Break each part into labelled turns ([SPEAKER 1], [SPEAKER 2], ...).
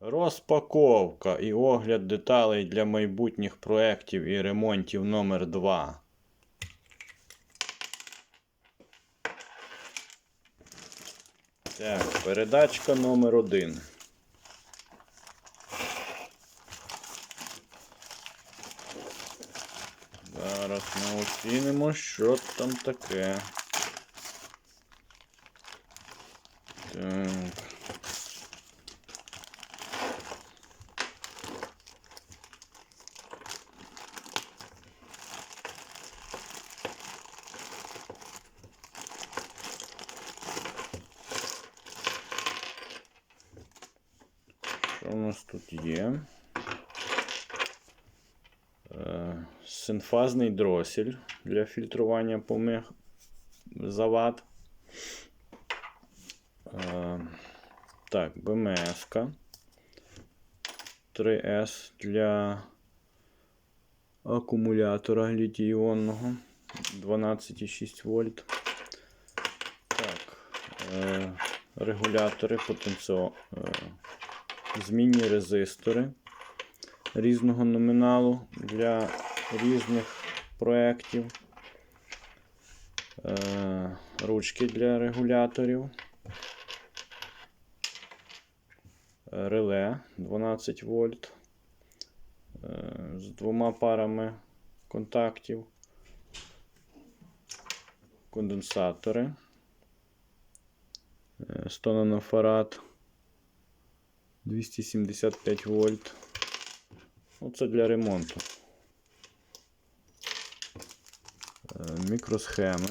[SPEAKER 1] Розпаковка і огляд деталей для майбутніх проєктів і ремонтів номер 2 Так, передачка номер 1 Зараз ми оцінимо, що там таке. Так. Що у нас тут є? Е, Синфазний дросель для фільтрування помих завад. Е, Так, БМС. 3С для акумулятора літій-іонного 12,6 вольт. Так, е, регулятори потенціо, змінні резистори різного номіналу для різних проєктів, е, ручки для регуляторів, е, реле 12 вольт е, з двома парами контактів, конденсатори. е, 100 нанофарад 275 вольт. Оце для ремонту. Е, Мікросхеми.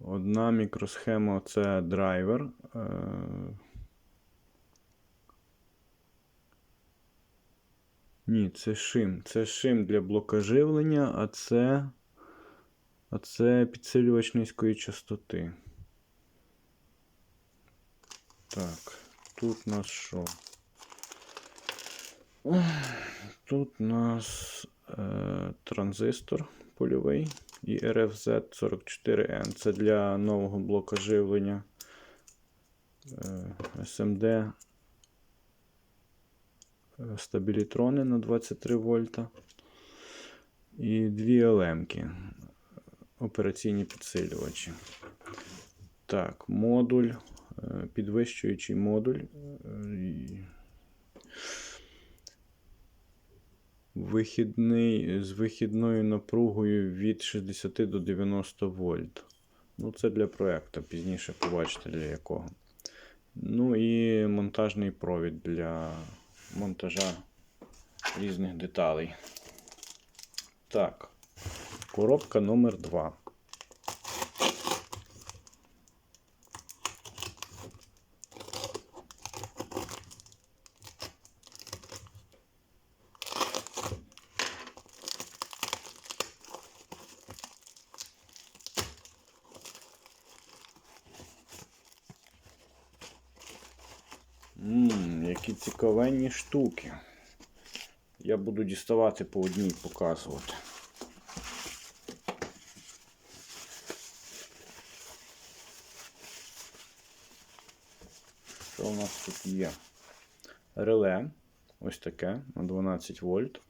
[SPEAKER 1] Одна мікросхема це драйвер. Ні, це шим. Це шим для блока живлення, а це. А це підсилювач низької частоти. Так, тут у нас що? Тут у нас е, транзистор польовий і RFZ44N. Це для нового блока живлення е, SMD стабілітрони на 23 вольта. І дві LM-ки операційні підсилювачі. Так, модуль, е, підвищуючий модуль. е, Вихідний з вихідною напругою від 60 до 90 вольт. Ну, це для проєкту, пізніше побачите для якого. Ну і монтажний провід для монтажа різних деталей. Так. Коробка номер 2. Які цікавенні штуки. Я буду діставати по одній показувати. Що у нас тут є? Реле. Ось таке на 12 вольт.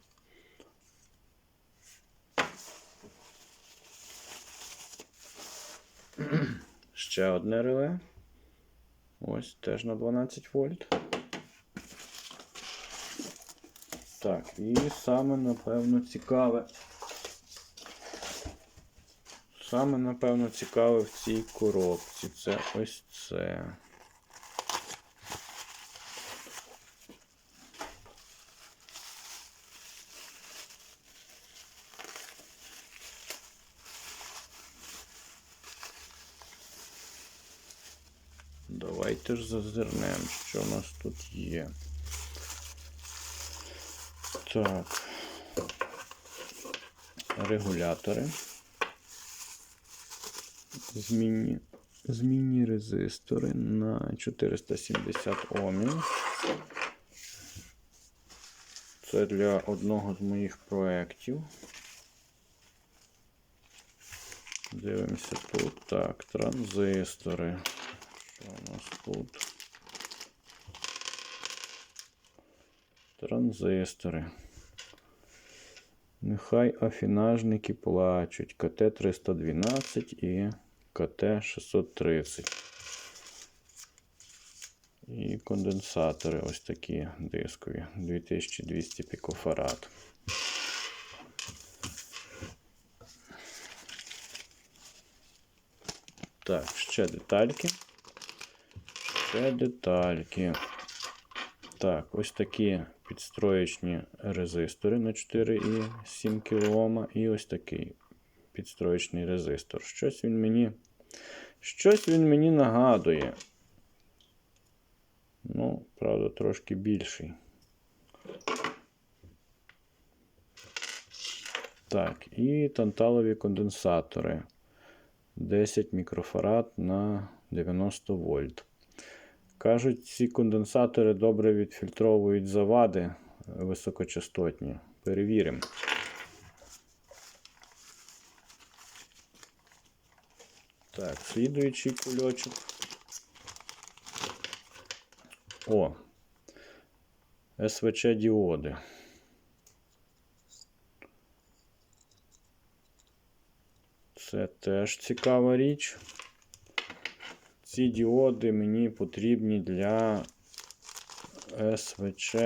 [SPEAKER 1] Ще одне реле. Ось теж на 12 вольт. Так, і саме, напевно, цікаве. Саме, напевно, цікаве в цій коробці. Це ось це. Давайте ж зазирнемо, що у нас тут є. Так. Регулятори. Змінні, змінні резистори на 470 Омів. Це для одного з моїх проєктів. Дивимося тут. Так, транзистори. Що у нас тут? Транзистори. Нехай афінажники плачуть. КТ-312 і КТ-630. І конденсатори ось такі дискові. 2200 пікофарад. Так, ще детальки. Ще детальки. Так, ось такі підстроєчні резистори на 4,7 кОм і ось такий підстроєчний резистор. Щось він мені. Щось він мені нагадує. Ну, правда, трошки більший. Так, і танталові конденсатори. 10 мікрофарад на 90 вольт. Кажуть, ці конденсатори добре відфільтровують завади високочастотні. Перевіримо. Так, слідуючий кульочок. О, СВЧ діоди. Це теж цікава річ. Ці діоди мені потрібні для СВЧ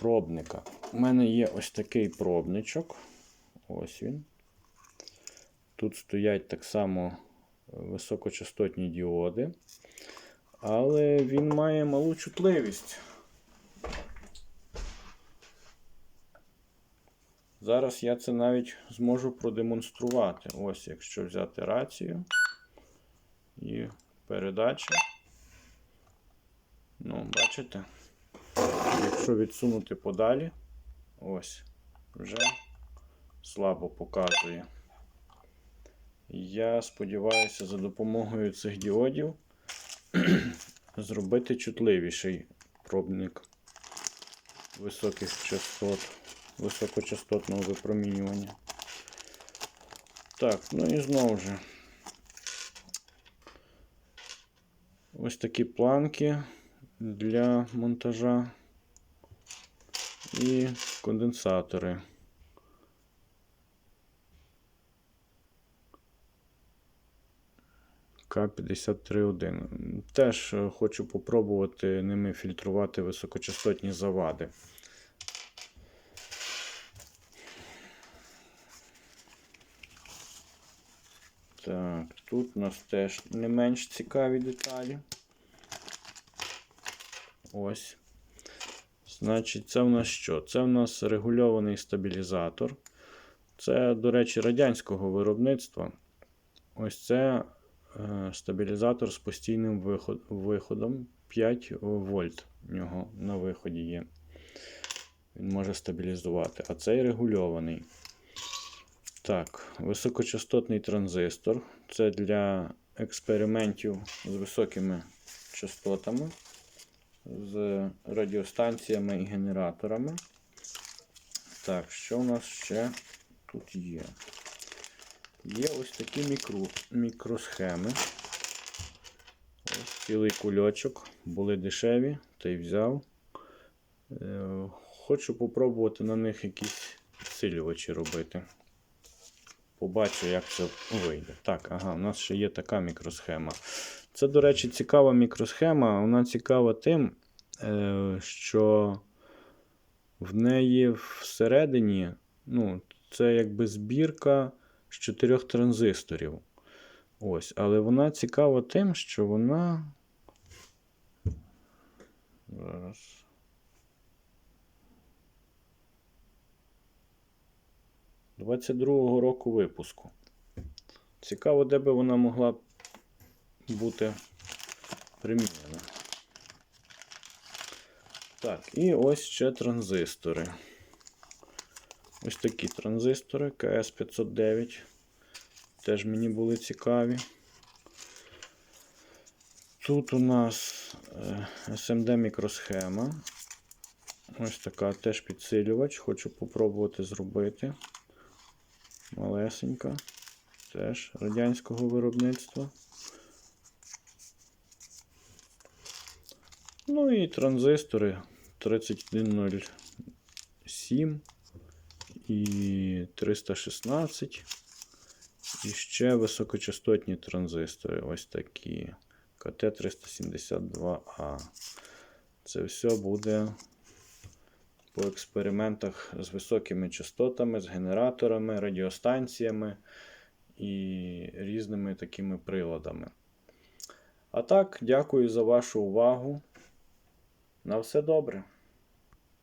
[SPEAKER 1] пробника. У мене є ось такий пробничок. Ось він. Тут стоять так само високочастотні діоди. Але він має малу чутливість. Зараз я це навіть зможу продемонструвати. Ось, якщо взяти рацію і передача. Ну, бачите? Якщо відсунути подалі, ось, вже слабо показує. Я сподіваюся, за допомогою цих діодів зробити чутливіший пробник високих частот, високочастотного випромінювання. Так, ну і знову ж. Ось такі планки для монтажа і конденсатори. К-53-1. Теж хочу попробувати ними фільтрувати високочастотні завади. Так, тут у нас теж не менш цікаві деталі. Ось. Значить, це в нас що? Це в нас регульований стабілізатор. Це, до речі, радянського виробництва. Ось це е, стабілізатор з постійним виход, виходом 5 вольт. У нього на виході є. Він може стабілізувати. А цей регульований. Так, високочастотний транзистор. Це для експериментів з високими частотами, з радіостанціями і генераторами. Так, що у нас ще тут є? Є ось такі мікро, мікросхеми. Ось цілий кульочок. Були дешеві, та й взяв. Е, Хочу попробувати на них якісь підсилювачі робити. Побачу, як це вийде. Так, ага, у нас ще є така мікросхема. Це, до речі, цікава мікросхема. Вона цікава тим, е, що в неї всередині, ну, це якби збірка з чотирьох транзисторів. Ось, але вона цікава тим, що вона. Зараз. – 22-го року випуску. Цікаво, де би вона могла бути примінена. Так, і ось ще транзистори. Ось такі транзистори КС509. Теж мені були цікаві. Тут у нас е, SMD мікросхема. Ось така теж підсилювач. Хочу попробувати зробити. Малесенька. Теж радянського виробництва. Ну і транзистори 3107 і 316. І ще високочастотні транзистори. Ось такі. КТ-372А. Це все буде по експериментах з високими частотами, з генераторами, радіостанціями і різними такими приладами. А так, дякую за вашу увагу. На все добре.